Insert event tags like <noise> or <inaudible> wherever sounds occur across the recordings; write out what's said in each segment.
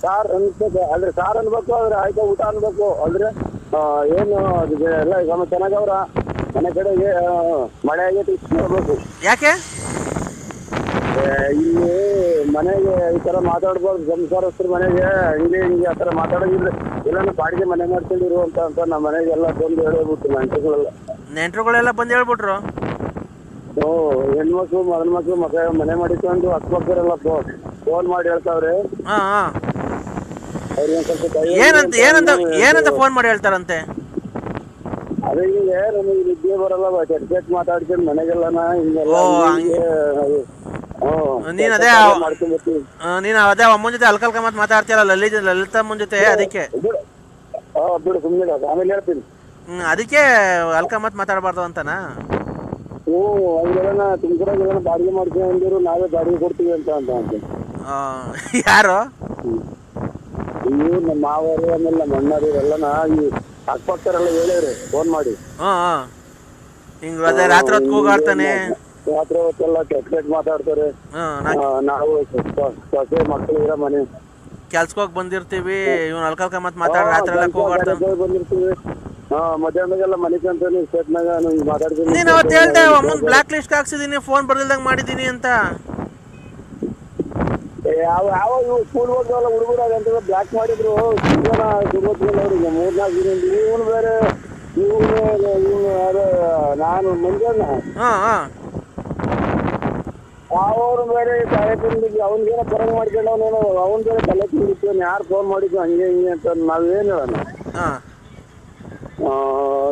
Sir ಅನ್ಬೇಕು ಅಂದ್ರೆ sir ಅನ್ಬೇಕು ಅಂದ್ರೆ ಆಯ್ತಾ ಊಟ ಅನ್ಬೇಕು. ಅಂದ್ರೆ ಆ, ಏನು ಎಲ್ಲ ಗಮ ಚೆನ್ನಾಗವ್ರ ಮನೆ ಕಡೆಗೆ ಆ, ಮಳೆ ಆಗೈತೆ ಇಷ್ಟು ಯಾಕೆ? ಇಲ್ಲಿ ಮನೆಗೆ ಈ ತರ ಮಾತಾಡ್ಬಾರ್ದು. ಸಂಸಾರಸ್ಥರ ಮನೆಗೆ ಹಿಂಗೆ ಹಿಂಗೆ ಆ ತರ ಮಾತಾಡೋದಿಲ್ಲ. ಇಲ್ಲಾನು ಬಾಡಿಗೆ ಮನೆ ಮಾಡ್ಕೊಂಡಿರು ಅಂತ ಅಂತ ನಮ್ಮ ಮನೆಗೆಲ್ಲ ಬಂದು ಹೇಳ್ಬಿಟ್ಟು ನೆಂಟರುಗಳೆಲ್ಲ. ನೆಂಟರುಗಳೆಲ್ಲ ಬಂದು ಹೇಳ್ಬಿಟ್ರು? ಓ ಹೆಣ್ಮಕ್ಳು ಮಗನ ಮಕ್ಳು ಮಗ ಮನೆ ಮಾಡಿಕೊಂಡು ಅಕ್ಕಪಕ್ಕರೆಲ್ಲ ಫೋನ್ ಮಾಡಿ ಹೇಳ್ತಾವ್ರೆ. ಹಾ ಹಾ ಅವ್ರಿಗೆ ಒಂದ್ ಸ್ವಲ್ಪ ಕೈ ಏನಂತ ಏನಂತ ಏನಂತ ಫೋನ್ ಮಾಡಿ ಹೇಳ್ತಾರಂತೆ? ಅದೇ ಹಿಂಗೆ ನಮಗೆ ನಿದ್ದೆ ಬರಲ್ಲ ಕೆಟ್ಟ ಮಾತಾಡ್ಕೊಂಡು ಮನೆಗೆಲ್ಲನ ಹಿಂಗೆಲ್ಲ ನೀನ್ ಅದೇ ನೀನು ಅದೇ ಅಮ್ಮನ ಜೊತೆ ಅಲ್ಕಲ್ಕ ಮತ್ ಮಾತಾಡ್ತೀಯಲ್ಲ ಲಲಿತ ಲಲಿತಮ್ಮನ ಜೊತೆ ಅದಕ್ಕೆ? ಬಿಡು ಸುಮ್ಮನೆ ಆಮೇಲೆ ಹೇಳ್ತೀನಿ. ಹ್ಮ್ ಅದಕ್ಕೆ ಅಲ್ಕ ಮತ್ ಮಾತಾಡಬಾರ್ದು ಅಂತನಾ? ಹ್ಞೂ ಅವ್ರಿಗೆಲ್ಲ ತುಮಕೂರಾಗೆಲ್ಲ ಬಾಡಿಗೆ ಮಾಡ್ಕೊಂಡಿರು ನಾವೇ ಬಾಡಿಗೆ ಕೊಡ್ತೀವಿ ಅಂತ ಅಂತ ಯಾರು? ಇವು ನಮ್ಮ ಮಾವರು ಆಮೇಲೆ ನಮ್ಮ ಅಣ್ಣರು ಎಲ್ಲನ ಈ ಅಕ್ಕಪಕ್ಕರೆಲ್ಲ ಹೇಳಿದ್ರು ಫೋನ್ ಮಾಡಿ. ಹಾ ಹ್ಞೂ ಹಿಂಗೆ ಅದೇ ರಾತ್ರಿ ಹೊತ್ತು ಕೂಗಾಡ್ತಾನೆ. ರಾತ್ರಿ ಹೊತ್ತೆಲ್ಲ ಕೆಟ್ಟ ಮಾತಾಡ್ತಾರೆ. ನಾ ಆ, ನಾವು ಸ- ಸೊಸೆ ಮಕ್ಕಳು ಇರೋ ಮನೆ. ಕೆಲ್ಸಕ್ಕೆ ಬಂದಿರ್ತೀವಿ ಇವ್ನು ಅಲ್ಕಲ್ಕ ಮತ್ ಮಾತಾಡ ರಾತ್ರಿ ಎಲ್ಲ ಕೂಗಾಡ್ತಾನೆ. ಕೆಲ್ಸ ಬಂದಿರ್ತೀವಿ. ಹಾ ಮಧ್ಯಾಹ್ನದಾಗೆಲ್ಲ ಮಾತಾಡ್ತೀನಿ. ನೀನು ಅವತ್ತು ಹೇಳ್ದೆ ಅಮ್ಮನ ಬ್ಲ್ಯಾಕ್ ಲಿಸ್ಟ್ ಹಾಕ್ಸಿದೀನಿ ಫೋನ್ ಬರ್ದಿಲ್ದಂಗ್ ಮಾಡಿದೀನಿ ಅಂತ. ಯಾವ ಯಾವ ಇವು ಸ್ಕೂಲ್ ಹೋಗ್ತಾವಲ್ಲ ಹುಡುಗರು ಅದಂತ ಬ್ಲಾಕ್ ಮಾಡಿದ್ರು. ಜನ ಸುಮತ್ಗಲ್ ಅವ್ರಿಗೆ ಮೂರ್ನಾಲ್ಕು ದಿನ ಇವನು ಬೇರೆ ಇವನು ಇವನು ಯಾರು ನಾನು ಮಂಜಣ್ಣ. ಹಾ ಹಾಂ. ಅವರು ಬೇರೆ ತಲೆ ತಿಂದಿದ್ವಿ ಅವನಿಗೇನೋ ಪರಂಗ್ ಮಾಡ್ಕೊಂಡವನೇನೋ ಅವನ್ ಬೇರೆ ತಲೆ ತಿಂದಿತ್ತು ಯಾರು ಫೋನ್ ಮಾಡಿದ್ದು ಹಂಗೆ ಹಿಂಗೆ ಅಂತ ನಾವೇನು ಹೇಳೋಣ ಹಾ.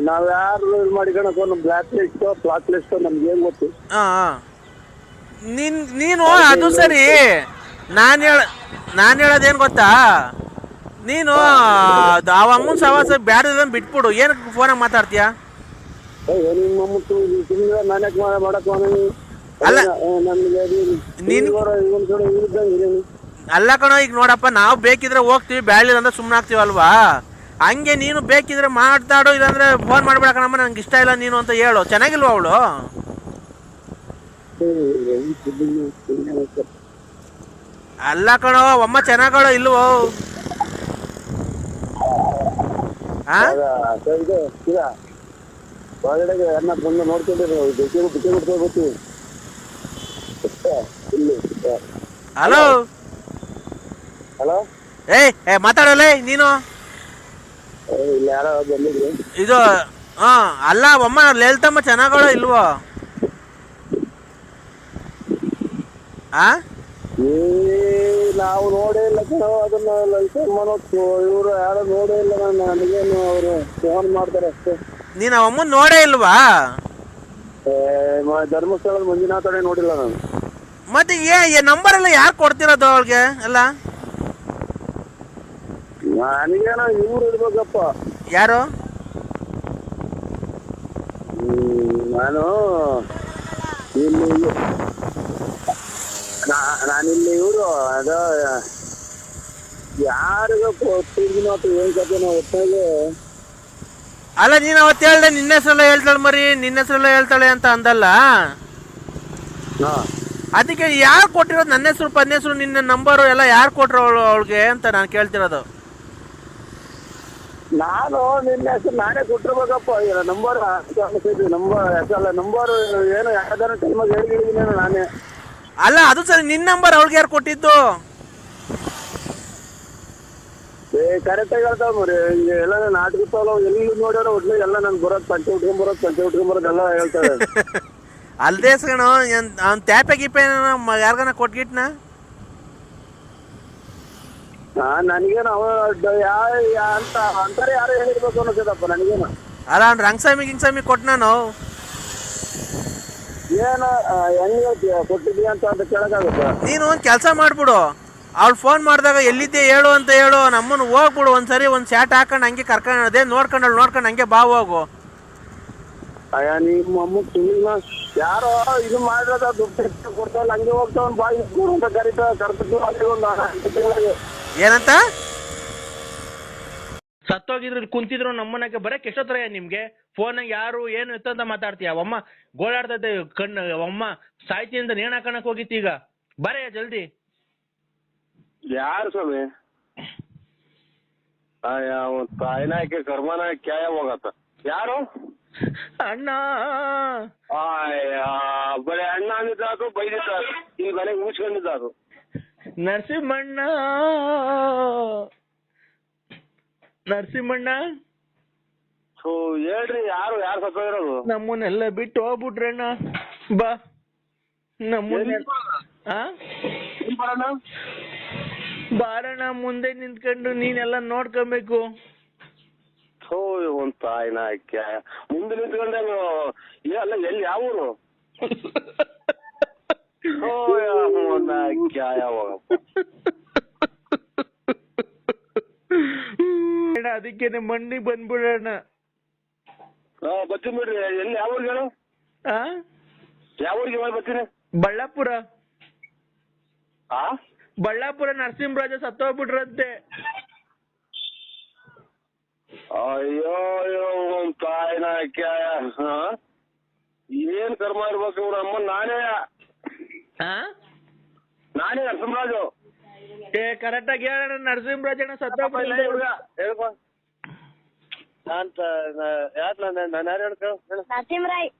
ನಾವ್ ಯಾರು ಇದು ಮಾಡ್ಕೊಳಕ್ ಒಂದು ಬ್ಲಾಕ್ ಲಿಸ್ಟ್ ಬ್ಲಾಕ್ ಲಿಸ್ಟ್ ನಮ್ಗೆ ಏನ್ ಗೊತ್ತು? ಹಾಂ ಹಾಂ. ನಿನ್ ನೀನು ಅದು ಸರಿ. ನಾನು ಹೇಳ ನಾನು ಹೇಳೋದೇನು ಗೊತ್ತಾ? ನೀನು ಅವ ಅಮ್ಮನ ಸವಾಸ ಬ್ಯಾಡ ಬಿಟ್ಬಿಡು. ಏನಕ್ಕೆ ಫೋನಾಗ ಮಾತಾಡ್ತೀಯ? ಅಲ್ಲ. ಅಲ್ಲ ಕಣೋ ಈಗ ನೋಡಪ್ಪ ನಾವು ಬೇಕಿದ್ರೆ ಹೋಗ್ತೀವಿ ಬ್ಯಾಳಿಲ್ಲ ಅಂದ್ರೆ ಸುಮ್ಮನೆ ಆಗ್ತೀವಲ್ವಾ ಹಂಗೆ ನೀನು ಬೇಕಿದ್ರೆ ಮಾತಾಡು ಇಲ್ಲಾಂದ್ರೆ ಫೋನ್ ಮಾಡ್ಬೇಡ ಕಣಮ್ಮ ನಂಗೆ ಇಷ್ಟ ಇಲ್ಲ ನೀನು ಅಂತ ಹೇಳು. ಚೆನ್ನಾಗಿಲ್ವಾ ಅವಳು? ಅಲ್ಲ ಕಣೋ ಅಮ್ಮ ಚೆನ್ನಾಗಳೋ ಇಲ್ವೋ? ಹೊರಗಡೆಗೆ ಅನ್ನ ಬಂದು ಹಲೋ? ಹಲೋ? ಏಯ್ ಏ ಮಾತಾಡಲ್ಲ ನೀನು? ಇಲ್ಲ ಯಾರೋ ಬಂದಿದ್ರು. ಇದು ಹಾ ಅಲ್ಲ ಅಮ್ಮ ಲಲಿತಮ್ಮ ಚೆನ್ನಾಗೋ ಇಲ್ವೋ? ಆ? ಏ ನಾವು ನೋಡೇ ಇಲ್ಲ ಕಣೋ ಅದನ್ನ ಮನೋ ಇವರು ಯಾರು ನೋಡೇ ಇಲ್ಲ ನಾನು ನನಗೇನು ಅವರು ಫೋನ್ ಮಾಡ್ತಾರೆ ಅಷ್ಟೇ. ನೀನ್ ಆ ಅಮ್ಮನ್ ನೋಡೇ ಇಲ್ವಾ? ಏ, ಮ- ಧರ್ಮಸ್ಥಳದ ಮಂಜುನಾಥನೇ ನೋಡಿಲ್ಲ ನಾನು. ಮತ್ತೆ ಏ ನಂಬರ್ ಎಲ್ಲ ಯಾರು ಕೊಡ್ತಿರೋದು ಅವಳಿಗೆ ಎಲ್ಲ? ನನಗೇನೋ ಇವ್ರು ಇರ್ಬೇಕಪ್ಪ. ಯಾರು? ಹ್ಮ್, ನಾನು ಇಲ್ಲಿ ನಾನಿಲ್ಲಿ ಇವರು ಅದ ಯಾರಿಗೂ ಕೊಟ್ಟಿದ್ದೀನೋ ಅಥವಾ ಏನ್ ಕಥೆನೋ ಒಟ್ಟಾಗಿ ಅಲ್ಲ ನೀನು ಅವತ್ತು ಹೇಳ್ದೆ ನಿನ್ನ ಹೆಸರೆಲ್ಲ ಹೇಳ್ತಾಳೆ ಮರಿ ನಿನ್ನ ಹೆಸರೆಲ್ಲ ಹೇಳ್ತಾಳೆ ಅಂತ ಅಂದಲ್ಲ? ಅದಕ್ಕೆ ಯಾರು ಕೊಟ್ಟಿರೋದು ನನ್ನ ಹೆಸರು ಪನ್ನ ಹೆಸರು ನಿನ್ನ ನಂಬರು ಎಲ್ಲ ಯಾರು ಕೊಟ್ಟರು ಅವಳು ಅವಳಿಗೆ ಅಂತ ನಾನು ಕೇಳ್ತಿರೋದು? ನಾನು ನಿನ್ನ ಹೆಸರು ನಾನೇ ಕೊಟ್ಟಿರ್ಬೇಕಪ್ಪ ನಂಬರ್ ನಂಬರ್ ಅಲ್ಲ ನಂಬರ್ ಏನು ಯಾವ್ದಾರು ಟೈಮಾಗ ಹೇಳಿದ್ದೀನಿ ನಾನೇ. ಅಲ್ಲ ಅದು ಸರಿ ನಿನ್ನ ನಂಬರ್ ಅವ್ಳಿಗೆ ಯಾರು ಕೊಟ್ಟಿದ್ದು? ಏ ಕರೆಕ್ಟಾಗಿ ಹೇಳ್ತಾವ ಹಿಂಗೆ ಎಲ್ಲ ನಾಟಕ ತಗೊಳ್ಳೋ ಎಲ್ಲಿ ನೋಡ್ಯಾರ ಒಟ್ಲು ಎಲ್ಲ ನನ್ಗೆ ಬರೋದು ಪಂಚೆ ಉಟ್ಕೊಂಡ್ ಬರೋದು ಪಂಚೆ ಉಟ್ಕೊಂಡ್ ಬರೋದು ಎಲ್ಲ ಹೇಳ್ತಾರೆ <laughs> ಅಲ್ದೇ ಕಣೋ ಅವ್ನು ಟ್ಯಾಪೆ ಗೀಪೆ ಯಾರಿಗಾನ ಕೊಟ್ಗಿಟ್ನ? ನನಗೇನು ಅವ ಡ- ಯಾ ಯಾ- ಅಂತ ಅಂತಾರೆ ಯಾರು ಹೇಳಿರ್ಬೇಕು ಅನ್ನೋದಪ್ಪ ನನಗೇನು. ಅಲ್ಲ ಅವ್ನು ರಂಗಸ್ವಾಮಿ ಕೊಟ್ಟ ಕೊಟ್ನಾನು ಏನು ಹೆಂಗೆ ಕೊಟ್ಟಿದ್ದೀಯ ಅಂತ ಅಂತ ಕೇಳಕ್ಕಾಗುತ್ತ? ನೀನು ಒಂದು ಕೆಲಸ ಮಾಡ್ಬಿಡು. ಅವ್ಳು ಫೋನ್ ಮಾಡಿದಾಗ ಎಲ್ಲಿದ್ದೆ ಹೇಳು ಅಂತ ಹೇಳು. ನಮ್ಮನ್ನು ಹೋಗ್ಬಿಡು. ಒಂದ್ಸರಿ ಒಂದು ಚಾಟ್ ಹಾಕೊಂಡು ಹಂಗೆ ಕರ್ಕೊಂಡು ಅದೇ ನೋಡ್ಕೊಂಡು ನೋಡ್ಕೊಂಡು ಹಂಗೆ ಬಾ ಹೋಗು. ಅಯ್ಯ ನಿಮ್ಮ ಅಮ್ಮ ಸುಮ್ಮನೆ ಯಾರೋ ಇದು ಮಾಡಿರೋದ ದುಡ್ಡು ಕೊಡ್ತಾವಲ್ಲ ಹಂಗೆ ಹೋಗ್ತಾವನ್ ಬಾಯಿ. ಅಂತ ಕರಿತಾ ಕರ್ತಿದ್ದು ಅಲ್ಲಿ ಒಂದು ಏನಂತ? ಸತ್ತೋಗಿದ್ರು ಕುಂತಿದ್ರು ನಮ್ಮನೆಗೆ ಬರಕ್ಕೆ ಎಷ್ಟೊತ್ತರ ನಿಮ್ಗೆ. ಫೋನಾಗ ಯಾರು ಏನು ಎತ್ತಂತ ಮಾತಾಡ್ತೀಯ? ಅವಮ್ಮ ಗೋಳಾಡ್ತೈತೆ ಕಣ್ಣು ಅವಮ್ಮ ಅಂತ ನೇಣ ಹಾಕಣಕ್ ಹೋಗಿತ್ತು ಈಗ? ಬರೇ ಜಲ್ದಿ. ಯಾರು ಸ್ವಾಮಿ? ತಾಯಿನಾಕೆ ಕರ್ಮನ ಕ್ಯಾಯ ಹೋಗತ್ತ. ಯಾರು? ಅಣ್ಣ. ಬರೆ ಅಣ್ಣ ಅಂದಿದ್ದು ಬೈದಿದ್ದಾರೆ ಇಲ್ಲಿ ಮನೆಗೆ ಮುಗಿಸ್ಕೊಂಡಿದ್ದಾರು ನರಸಿಂಹಣ್ಣ. ನರಸಿಂಹಣ್ಣ? ಸೊ ಹೇಳ್ರಿ ಯಾರು ಯಾರು ಸತ್ತೋಗಿರೋದು ನಮ್ಮನ್ನೆಲ್ಲ ಬಿಟ್ಟು ಹೋಗ್ಬಿಟ್ರಣ್ಣ. ಬಾ. ನಮ್ಮನ್ನ ಆ? ಬರೋಣ ಬಾರಣ್ಣ ಮುಂದೆ ನಿಂತ್ಕೊಂಡು ನೀನೆಲ್ಲ ನೋಡ್ಕೊಬೇಕು. ಥೋ ಒಂದ್ ತಾಯಿನ ಕ್ಯಾಯ ಮುಂದೆ ನಿಂತ್ಕೊಂಡೆ ಅಲ್ಲ ಎಲ್ಲಿ ಯಾವ ಊರು? ಥೋ ಒಂದ ಕ್ಯಾಯ ಹೋಗಪ್ಪ ಅಣ್ಣ ಅದಕ್ಕೇನೆ ಮಣ್ಣಿಗೆ ಬಂದ್ಬಿಡೋಣ ಹಾ ಬರ್ತೀನಿ ಬಿಡ್ರಿ. ಎಲ್ಲಿ ಯಾವ ಊರಿಗೆ ಹೇಳು? ಆ? ಯಾವ ಊರಿಗೆ ಬರ್ತೀನಿ? ಬಳ್ಳಾಪುರ. ಆ? ಬಳ್ಳಾಪುರ ನರಸಿಂಹರಾಜ ಸತ್ತೋಗ್ಬಿಟ್ರಂತೆ. ಅಯ್ಯೋ ಅಯ್ಯೋ ಒಂದ್ ತಾಯಿನ ಕ್ಯಾಯ ಹಾ? ಏನ್ ಕರ್ಮ ಇರ್ಬೇಕು ಇವ್ರ ಅಮ್ಮ ನಾನೇ. ಆ? ನಾನೇ ನರಸಿಂಹರಾಜು. ಏ ಕರೆಕ್ಟ್ ಆಗಿ ಹೇಳೋಣ ನರಸಿಂಹರಾಜಣ್ಣ ಸತ್ತ ನಾನ್ ಯಾಕೆ ನಾನು ನಾನು ಯಾರು ಹೇಳ್ಕೊ ಹೇಳು. ನರಸಿಂಹರಾಯ್.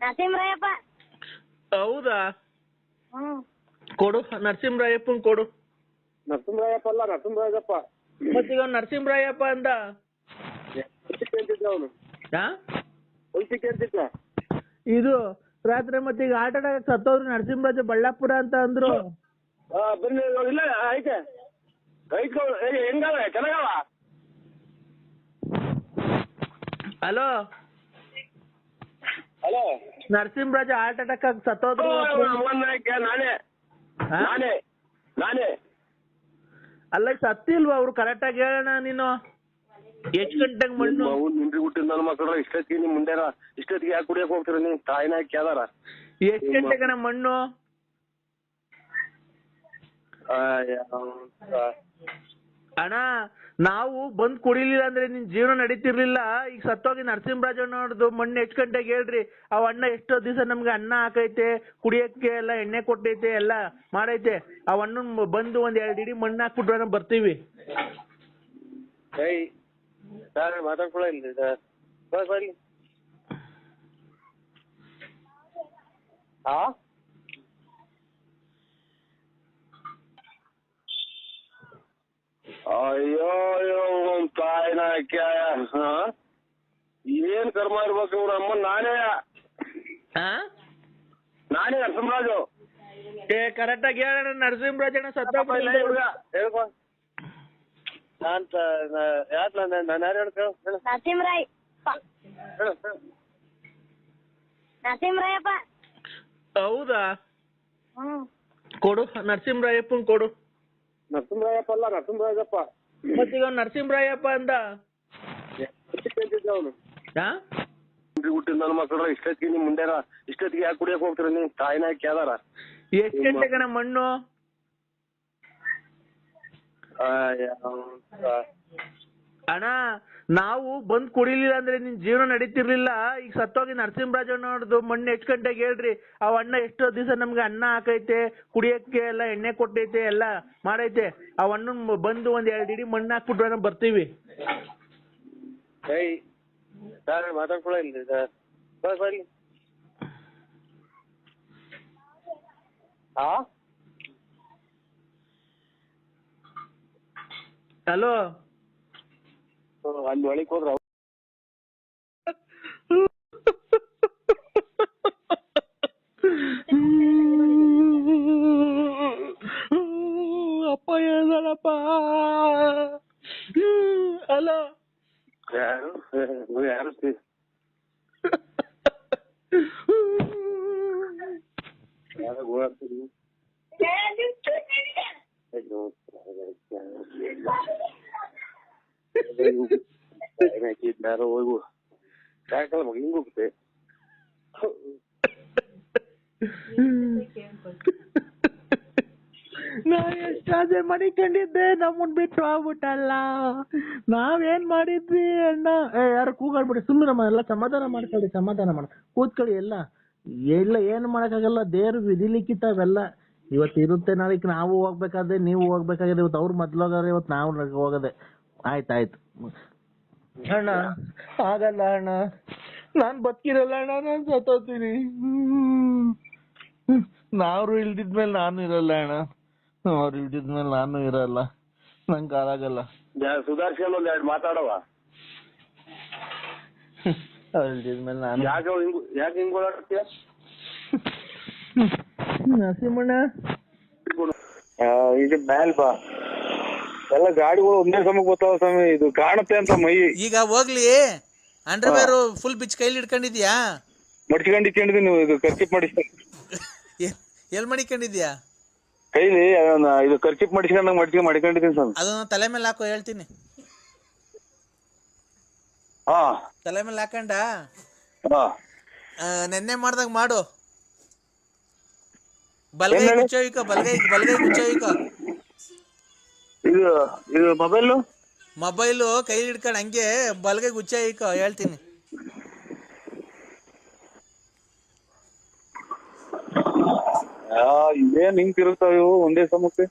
ನರಸಿಂಹರಾಯಪ್ಪ ಹೌದಾ? ಕೊಡು ನರಸಿಂಹರಾಯಪ್ಪನ್ ಕೊಡು. ನರಸಿಂಹರಾಯಪ್ಪ ಅಲ್ಲ ನರಸಿಂಹರಾಜಪ್ಪ ಮತ್ತೀಗ ಅವ್ನ್ ನರಸಿಂಹರಾಯಪ್ಪ ಅಂದ? ಅವನು. ಇದು ರಾತ್ರಿ ಮತ್ತೆ ಈಗ ಆಟ ಆಡಕ್ ಸತ್ತೋದ್ರು ನರಸಿಂಹರಾಜ ಬಳ್ಳಾಪುರ ಅಂತ ಅಂದ್ರು. ಆ, ಬನ್ನಿ ಇಲ್ಲ ಐತೆ. ಐತೆ ಹೆಂಗವ ಚೆನ್ನಾಗವ? Hello? Hello? Narasimharaja heart attack ಆಗಿ ಸತ್ತೋದ್ರು ನಾನೇ? ನಾನೇ ನಾನೇ. ಅಲ್ಲ ಈಗ ಸತ್ತಿಲ್ವಾ ಅವ್ರು? ಕರೆಕ್ಟ್ ಆಗಿ ಹೇಳೋಣ ನೀನು. ಎಷ್ಟ್ ಗಂಟೆಗೆ ಮಣ್ಣು? ಅವ್ನು ನಿಂದ್ರಿ ಬಿಟ್ಟು ನನ್ನ ಮಕ್ಕಳು ಇಷ್ಟೊತ್ತಿಗೆ ನಿಮ್ ಮುಂದೆರ ಇಷ್ಟೊತ್ತಿಗೆ ಯಾಕೆ ಕುಡಿಯಕ್ ಹೋಗ್ತೀರ ನೀನ್? ತಾಯಿನ ಕೇದಾರ ಎಷ್ಟು ಗಂಟೆಗಣ ಮಣ್ಣು? ಅಣ್ಣ ನಾವು ಬಂದ್ ಕುಡಿಲಿಲ್ಲ ಅಂದ್ರೆ ನಿನ್ ಜೀವನ ನಡೀತಿರ್ಲಿಲ್ಲ. ಈಗ ಸತ್ತೋಗಿ ನರಸಿಂಹರಾಜ ನೋಡ್ದು ಮಣ್ಣು ಎಷ್ಟು ಗಂಟೆಗೆ ಹೇಳ್ರಿ? ಅವ್ ಅಣ್ಣ ಎಷ್ಟೋ ದಿವಸ ನಮ್ಗೆ ಅನ್ನ ಹಾಕೈತೆ ಕುಡಿಯಕ್ಕೆ ಎಲ್ಲ ಎಣ್ಣೆ ಕೊಟ್ಟೈತೆ ಎಲ್ಲ ಮಾಡೈತೆ. ಅವ್ ಅಣ್ಣನ್ ಬಂದು ಒಂದ್ ಎರಡ್ ಇಡೀ ಮಣ್ಣು ಹಾಕ್ಬಿಟ್ರೆ ಬರ್ತೀವಿ. ಇಲ್ಲಿ ಸರ್ ಬಾ ಬರ್ಲಿ ಆ ಅಯ್ಯೋ ಅಯ್ಯೋ ಒಂದ್ ತಾಯಿನ ಹಾ? ಏನ್ ಕರ್ಮ ಇರ್ಬೇಕು ಇವ್ರ ಅಮ್ಮ? ನಾನೇ. ನಾನೇ ನರಸಿಂಹರಾಜು. ಏ ಕರೆಕ್ಟ್ ಆಗಿ ಹೇಳೋಣ ನರಸಿಂಹರಾಜಣ್ಣ ಸತ್ತ ಹೇಳ್ಕೊ ನಾನ್ ಯಾಕೆ ನಾನು ಯಾರು ಹೇಳ್ಕೊ ಹೇಳು. ನರಸಿಂಹರಾಯ್ ಹೇಳು ಹೇಳು. ನರಸಿಂಹರಾಯಪ್ಪ ಹೌದಾ? ಹ್ಮ್. ಕೊಡು ನರಸಿಂಹರಾಯಪ್ಪನ್ ಕೊಡು. ನರಸಿಂಹರಾಯಪ್ಪ ಅಲ್ಲ ನರಸಿಂಹರಾಜಪ್ಪ ಮತ್ತೀಗ ಅವ್ನ್ ನರಸಿಂಹರಾಯಪ್ಪ ಅಂದ? ಅವನು. ಆ? ಹುಟ್ಟಿದ ನನ್ನ ಮಕ್ಕಳು ಇಷ್ಟೊತ್ತಿಗೆ ನಿಮ್ ಮುಂದೆ ಇಷ್ಟೊತ್ತಿಗೆ ಯಾಕೆ ಕುಡಿಯಕ್ ಹೋಗ್ತೀರ ನೀನ್ ತಾಯಿನ ಕೇದಾರ ಎಷ್ಟ್ ಗಂಟೆಗೆ ಮಣ್ಣು? ಅಣ್ಣ, ನಾವು ಬಂದ್ ಕುಡಿಲಿಲ್ಲ ಅಂದ್ರೆ ನಿನ್ ಜೀವನ ನಡೀತಿರ್ಲಿಲ್ಲ. ಈಗ ಸತ್ತೋಗಿ ನರಸಿಂಹರಾಜ ನೋಡ್ದು ಮಣ್ಣು ಎಷ್ಟು ಗಂಟೆಗೆ ಹೇಳ್ರಿ? ಅವ್ ಅಣ್ಣ ಎಷ್ಟು ದಿವಸ ನಮ್ಗೆ ಅನ್ನ ಹಾಕೈತೆ ಕುಡಿಯಕ್ಕೆ ಎಲ್ಲ ಎಣ್ಣೆ ಕೊಟ್ಟೈತೆ, ಎಲ್ಲ ಮಾಡೈತೆ. ಅವ್ ಅಣ್ಣನ್ ಬಂದು ಒಂದ್ ಎರಡ್ ಇಡೀ ಮಣ್ಣು ಹಾಕ್ಬಿಟ್ರೆ ಬರ್ತೀವಿ. ಮಾತಾಡ್ಕೊಳ್ಳಿ ಬಾ ಬರ್ಲಿ ಆ ಹಲೋ. ಅಲ್ಲಿ ಒಳಗೆ ಹೋದ್ರ ಅಪ್ಪ ಹೇಳ್ದಳಪ್ಪ ಹಲೋ ಯಾರು? ಯಾರು ಯಾರು ಓಡಾಡ್ತಿದ್ವಿ ಯಾರೋ ಹೋಗು ಯಾಕಲ್ಲ ಮಗ ಹಿಂಗ್ ಹೋಗುತ್ತೆ ನಾ ಎಷ್ಟಾದ್ರೆ ಮಡಿಕೊಂಡಿದ್ದೆ ನಮ್ಮನ್ ಬಿಟ್ಟು ಹೋಗ್ಬಿಟ್ಟಲ್ಲ ನಾವೇನ್ ಮಾಡಿದ್ವಿ ಅಣ್ಣ ಯಾರು ಕೂಗಾಡ್ಬಿಡಿ ಸುಮ್ಮನೆ ಎಲ್ಲ ಸಮಾಧಾನ ಮಾಡ್ಕೊಳ್ಳಿ, ಸಮಾಧಾನ ಮಾಡ ಕೂತ್ಕೊಳ್ಳಿ ಎಲ್ಲ. ಎಲ್ಲ ಏನು ಮಾಡಕ್ಕಾಗಲ್ಲ? ದೇವ್ರು ವಿಧಿ ಲಿಖಿತ ಅವೆಲ್ಲ. ಇವತ್ತು ಇರುತ್ತೆ ನಾಳೆಗೆ ನಾವು ಹೋಗ್ಬೇಕಾದ್ರೆ ನೀವು ಹೋಗ್ಬೇಕಾಗಿದೆ ಇವತ್ತು ಅವ್ರು ಮೊದ್ಲು ಇವತ್ ಇವತ್ತು ನಾವು ಹೋಗೋದೆ. ಆಯ್ತಾಯ್ತು ಅಣ್ಣ ಆಗಲ್ಲ ಅಣ್ಣ. ನಾನ್ ಬದುಕಿರಲ್ಲ ಅಣ್ಣ ನಾನ್ ಸತ್ತೋತೀನಿ ನಾವ್ರು ಇಲ್ದಿದ್ಮೇಲೆ ನಾನು ಇರಲ್ಲ ಅಣ್ಣ. ಅವ್ರು ಇಲ್ದಿದ್ಮೇಲೆ ನಾನು ಇರಲ್ಲ. ನಂಗೆ ಆಗಲ್ಲ ಸುಧಾರ್ಸ್ಕೊಂಡು ಒಂದ್ ಎರಡು ಮಾತಾಡವ ಅವ್ರು ಇಲ್ದಿದ್ಮೇಲೆ ನಾನು. ಯಾಕೆ ಹಿಂಗ್ ಯಾಕೆ ಹಿಂಗ್ ಓಡಾಡ್ತೀಯ? <laughs> ನರಸಿಂಹಣ್ಣ. ಇದು ಮ್ಯಾಲ್ ಬಾ. ಎಲ್ಲ ಗಾಡಿಗಳು ಒಂದೇ ಸಮಯ ಗೊತ್ತಾವ ಸ್ವಾಮಿ. ಇದು ಕಾಣುತ್ತೆ ಅಂತ ಮೈ. ಈಗ ಹೋಗ್ಲಿ. ಅಂಡರ್ವೇರ್ ಫುಲ್ ಬಿಚ್ ಕೈಲಿ ಹಿಡ್ಕೊಂಡಿದ್ಯಾ? ಮಡ್ಚ್ಕೊಂಡು ಇಟ್ಕೊಂಡಿದ್ದೀನಿ ನೀವು. ಇದು ಖರ್ಚಿಪ್ ಮಾಡಿಸ್ತೀನಿ ಎ- ಎಲ್ ಮಡಿಕೊಂಡಿದ್ಯಾ? ಕೈಲಿ ಅದನ್ನ ಇದು ಖರ್ಚಿಪ್ ಮಾಡಿಸ್ಕೊಂಡಂಗ್ ಮಡಿಕೆ ಮಡಿಕೊಂಡಿದ್ದೀನಿ ಸ್ವಾಮಿ. ಅದನ್ನ ತಲೆ ಮೇಲೆ ಹಾಕೋ ಹೇಳ್ತೀನಿ. ಹಾ. ತಲೆ ಮೇಲೆ ಹಾಕಂಡ? ಹಾ. ಆ, ನೆನ್ನೆ ಮಾಡ್ದಾಗ ಮಾಡು. ಬಲ್ಗೈ ಏನ್ ಬಲಗೈ ಬಲಗೈ ಇಕೋ ಇದು ಇದು ಮೊಬೈಲು? ಮೊಬೈಲು ಕೈಲಿ ಹಿಡ್ಕೊಂಡು ಹಂಗೆ ಬಲಗೈ ಗುಚ್ಚ ಇಕೋ ಹೇಳ್ತೀನಿ ಇದೇನ್ ಹಿಂಗ್ ತಿರುಗ್ತಾವ ಇವು? ಒಂದೇ ಸಮಕ್ಕೆ?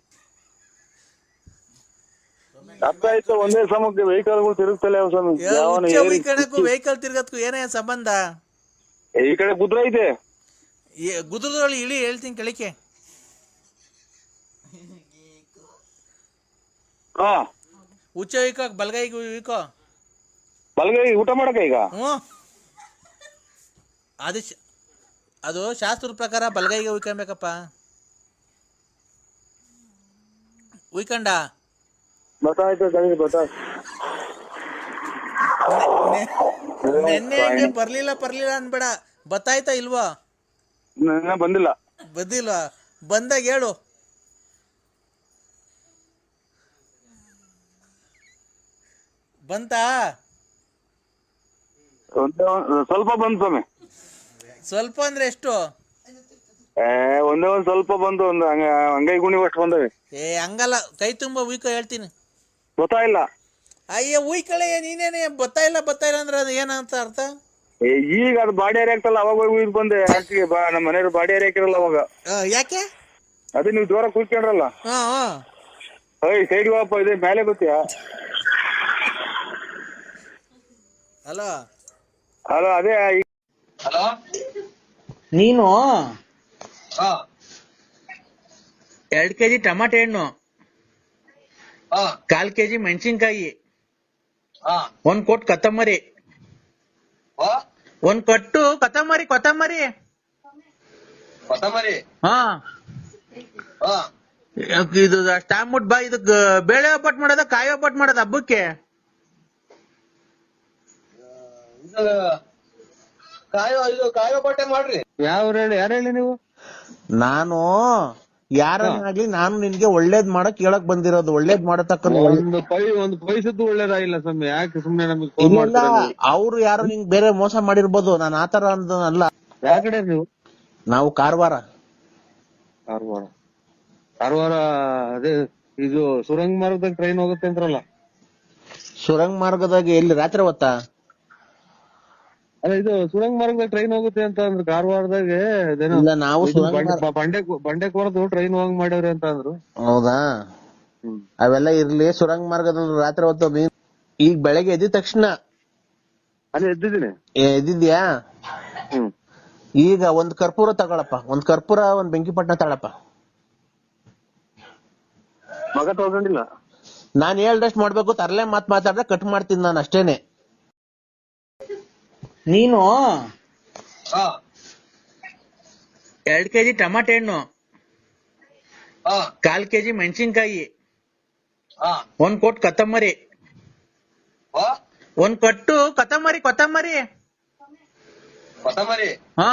ಅರ್ಥ ಆಯ್ತು ಒಂದೇ ಸಮಕ್ಕೆ ವೆಹಿಕಲ್ಗಳು ತಿರುಗ್ತಲ್ಲ ಯಾವ ಸಮಯ ವೆಹಿಕಲ್ ತಿರ್ಗತ್ಕು ಏನೇ ಸಂಬಂಧ? ಈ ಕಡೆ ಗುದ್ರ ಐತೆ ಏ- ಗುದ್ರದೊಳಗೆ ಇಳಿ ಹೇಳ್ತೀನಿ ಕೆಳಕ್ಕೆ. ಹಾ. ಹುಚ್ಚ ಬಲಗೈಗೆ ಬಲ್ಗೈಗೂ ಬಲಗೈ ಬಲ್ಗೈ ಊಟ ಮಾಡಕ ಈಗ? ಹ್ಞೂ. ಅದು ಅದು ಶಾಸ್ತ್ರದ ಪ್ರಕಾರ ಬಲಗೈಗೆ ಉಯ್ಕೊಬೇಕಪ್ಪ ಉಯ್ಕಂಡ ನೆನ್ನೆ ಬರ್ಲಿಲ್ಲ ಬರ್ಲಿಲ್ಲ ಅನ್ಬೇಡ ಬತ್ತಾಯ್ತಾ ಇಲ್ವಾ? ಇನ್ನ ಬಂದಿಲ್ಲ. ಬಂದಿಲ್ಲ ಬಂದಾಗ ಹೇಳು. ಬಂತಾ? ಒಂದೇ ಸ್ವಲ್ಪ ಬಂತು ಸ್ವಾಮಿ. ಸ್ವಲ್ಪ ಅಂದ್ರೆ ಎಷ್ಟು? ಏ ಒಂದೇ ಒಂದ್ ಸ್ವಲ್ಪ ಬಂತು ಒಂದು ಹಂಗ ಹಂಗೈ ಗುಣಿ ಅಷ್ಟು ಬಂದವೆ. ಏ ಹಂಗಲ್ಲ. ಕೈ ತುಂಬ ಉಯ್ಕೋ ಹೇಳ್ತೀನಿ. ಗೊತ್ತಾಯಿಲ್ಲ. ಅಯ್ಯ ಉಯ್ಕಳೆ ನೀನೇನೆ? ಬತ್ತಾಯಿಲ್ಲ ಇಲ್ಲ ಬತ್ತಾ ಇಲ್ಲ ಅಂದ್ರೆ ಅದು ಏನಂತ ಅರ್ಥ? ಏ, ಈಗ ಅದು ಬಾಡಿ ಏರಿ ಆಗ್ತಲ್ಲ ಅವಾಗ ಹೋಗಿ ಇದು ಬಂದೆ ಆಚೆಗೆ ಬಾ ನಮ್ಮ ಮನೆಯವ್ರು ಬಾಡಿ ಏರಿ ಹಾಕಿರಲ್ಲ ಅವಾಗ. ಆ, ಯಾಕೆ? ಅದು ನೀವು ಜೋರ ಕೂತ್ಕೊಂಡ್ರಲ್ಲ. ಹಾ ಹಾ ಏಯ್ ಸೈಡ್ ವಾಪ ಇದೆ ಮೇಲೆ ಗೊತ್ತೀಯ? ಹಲೋ. ಹಲೋ ಅದೇ ಈ- ನೀನು? ಎರಡು ಕೆಜಿ ಟಮಾಟೆ ಹಣ್ಣು. ಕಾಲ್ ಕೆಜಿ ಮೆಣಸಿನ್ಕಾಯಿ. ಒಂದ್ ಕೊಟ್ಟು ಕೊತ್ತಂಬರಿ. ಒಂದ್ ಕೊಟ್ಟು ಕೊತ್ತಂಬರಿ ಕೊತ್ತಂಬರಿ. ಕೊತ್ತಂಬರಿ? ಹಾ. ಹಾ. ಇದು ಅಷ್ಟಾಗ್ಬಿಟ್ ಬಾ ಇದಕ್ ಬೇಳೆ ಒಪ್ಪಟ್ ಮಾಡೋದ ಕಾಯಿ ಒಪ್ಪಟ್ ಮಾಡೋದ ಹಬ್ಬಕ್ಕೆ? ಇದು ಕಾಯೋ ಇದು ಕಾಯೋ ಬಟ್ಟೆ ಮಾಡ್ರಿ. ಯಾವ ಹೇಳಿ ಯಾರು ಹೇಳಿ ನೀವು? ನಾನು ಯಾರನ್ನಾಗ್ಲಿ ನಾನು ನಿನ್ಗೆ ಒಳ್ಳೇದ್ ಮಾಡಕ್ ಹೇಳಕ್ ಬಂದಿರೋದು ಒಳ್ಳೇದ್ ಮಾಡತಕ್ಕ ಒಂದು ಪೈ ಒಂದು ಪೈಸದ್ದು ಒಳ್ಳೇದಾಗಿಲ್ಲ ಸ್ವಾಮಿ ಯಾಕೆ ಸುಮ್ನೆ ಇಲ್ಲ ಅವ್ರು ಯಾರು ನಿಂಗ್ ಬೇರೆ ಮೋಸ ಮಾಡಿರ್ಬೋದು ನಾನು ಆತರ ಅಲ್ಲ ಯಾವ ಕಡೆ ನೀವು? ನಾವು ಕಾರವಾರ. ಕಾರವಾರ. ಕಾರವಾರ ಅದೇ ಇದು ಸುರಂಗ ಮಾರ್ಗದಾಗ ಟ್ರೈನ್ ಹೋಗುತ್ತೆ ಅಂತಾರಲ್ಲ ಸುರಂಗ ಮಾರ್ಗದಾಗ ಎಲ್ಲಿ ರಾತ್ರಿ ಹೊತ್ತಾ? ಅಲ್ಲ ಇದು ಸುರಂಗ ಮಾರ್ಗದಲ್ಲಿ ಟ್ರೈನ್ ಹೋಗುತ್ತೆ ಅಂತ ಅಂದ್ರು ಕಾರವಾರದಾಗೆ ಇಲ್ಲ ನಾವು ಬಂಡೆ- ಬಂಡೆ ಬಂಡೆಕೋರದು ಟ್ರೈನ್ ಹೋಗ್ ಮಾಡ್ಯಾವ್ರಿ ಅಂತ ಅಂದ್ರು. ಹೌದಾ? ಅವೆಲ್ಲ ಇರ್ಲಿ ಸುರಂಗ ಮಾರ್ಗದಲ್ಲಿ ರಾತ್ರಿ ಹೊತ್ತು ನೀನ್ ಈಗ ಬೆಳಗ್ಗೆ ಎದ್ದ ತಕ್ಷಣ. ಅಲ್ಲಿ ಎದ್ದಿದ್ದೀನಿ. ಎದ್ದಿದ್ಯಾ ಈಗ ಒಂದ್ ಕರ್ಪೂರ ತಗೊಳಪ್ಪ ಒಂದ್ ಕರ್ಪೂರ ಒಂದ್ ಬೆಂಕಿಪಟ್ಟಣ ತಗೊಳಪ್ಪ. ಮಗ ತಗೊಂಡಿಲ್ಲ. ನಾನ್ ಹೇಳ್ದಷ್ಟ್ ಮಾಡ್ಬೇಕು ತರ್ಲೆ ಮಾತ್ ಮಾತಾಡ್ರೆ ಕಟ್ ಮಾಡ್ತೀನಿ ನಾನು ಅಷ್ಟೇನೆ. ನೀನು? ಎರಡ್ ಕೆಜಿ ಟಮಾಟೆ ಹಣ್ಣು. ಕಾಲ್ ಕೆಜಿ ಮೆಣಸಿನ್ಕಾಯಿ. ಒಂದ್ ಕೊಟ್ಟು ಕೊತ್ತಂಬರಿ. ಒಂದ್ ಕಟ್ಟು ಕೊತ್ತಂಬರಿ ಕೊತ್ತಂಬರಿ. ಹಾ.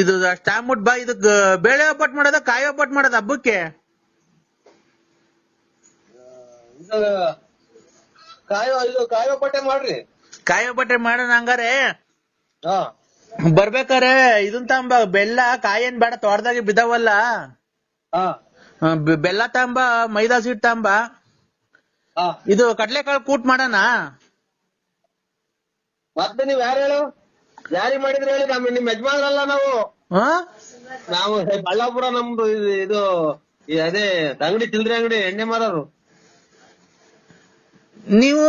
ಇದು ಅಷ್ಟಾಗ್ಬಿಟ್ ಬಾ ಇದಕ್ ಬೇಳೆ ಒಬ್ಬಟ್ಟು ಮಾಡೋದ ಕಾಯಿ ಒಬ್ಬಟ್ಟು ಮಾಡೋದ ಹಬ್ಬಕ್ಕೆ? ಕಾಯೋ ಇದು ಕಾಯೋ ಬಟ್ಟೆ ಮಾಡ್ರಿ. ಕಾಯೋ ಬಟ್ಟೆ ಮಾಡೋಣ ಹಂಗಾರೆ. ಹಾ. ಬರ್ಬೇಕಾರೆ ಇದನ್ ತಾಂಬ ಬೆಲ್ಲ ಕಾಯೇನ್ ಬೇಡ ತೋಟದಾಗೆ ಬಿದ್ದಾವಲ್ಲ. ಹಾ. ಬೆಲ್ಲ ತಾಂಬ ಮೈದಾ ಸೀಟ್ ತಾಂಬ. ಇದು ಕಡ್ಲೆಕಾಳು ಕೂಟ್ ಮಾಡೋಣ. ಮತ್ತೆ ನೀವ್ ಯಾರು ಹೇಳು? ಯಾರಿ ಮಾಡಿದ್ರೆ ಹೇಳಿ ನಮ್ ನಿಮ್ ಯಜಮಾನ್ರಲ್ಲ ನಾವು. ಹಾ? ನಾವು ಬಳ್ಳಾಪುರ ನಮ್ದು ಇದು- ಅದೇ ಅಂಗಡಿ ಚಿಲ್ಲರೆ ಅಂಗಡಿ ಎಣ್ಣೆ ಮಾರೋರು. ನೀವು